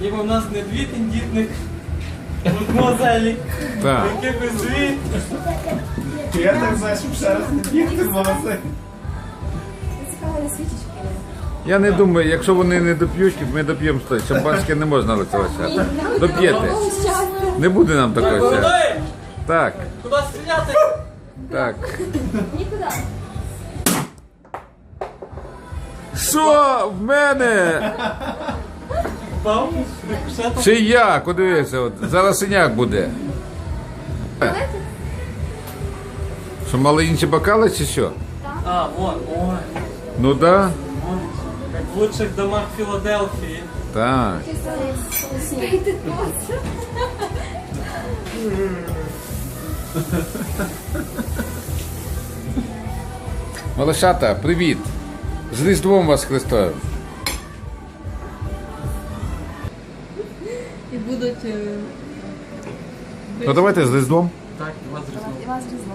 Ніби в нас не дві тендітних мозелі, Так. якихось дві. Я так знаю, щоб ще раз не бігти в магазин. Цікаво свічечки. Я не думаю, якщо вони не доп'ють, ми доп'ємо стой. Шампанське не можна свята. Доп'єте. Не буде нам такого свята. Куди? Так, Куди стріляти? так. Нікуди. Що в мене? Чи я? Подивися, от зараз синяк буде. Що мали інші бокали чи що? А, вон, ой. Ну да. Як в лучших домах Філадельфії. Так. Малишата, привіт! З Різдвом вас Христовим. І будуть. е, Ну давайте з Різдвом. Так, і вас зрізнуло. І вас різно.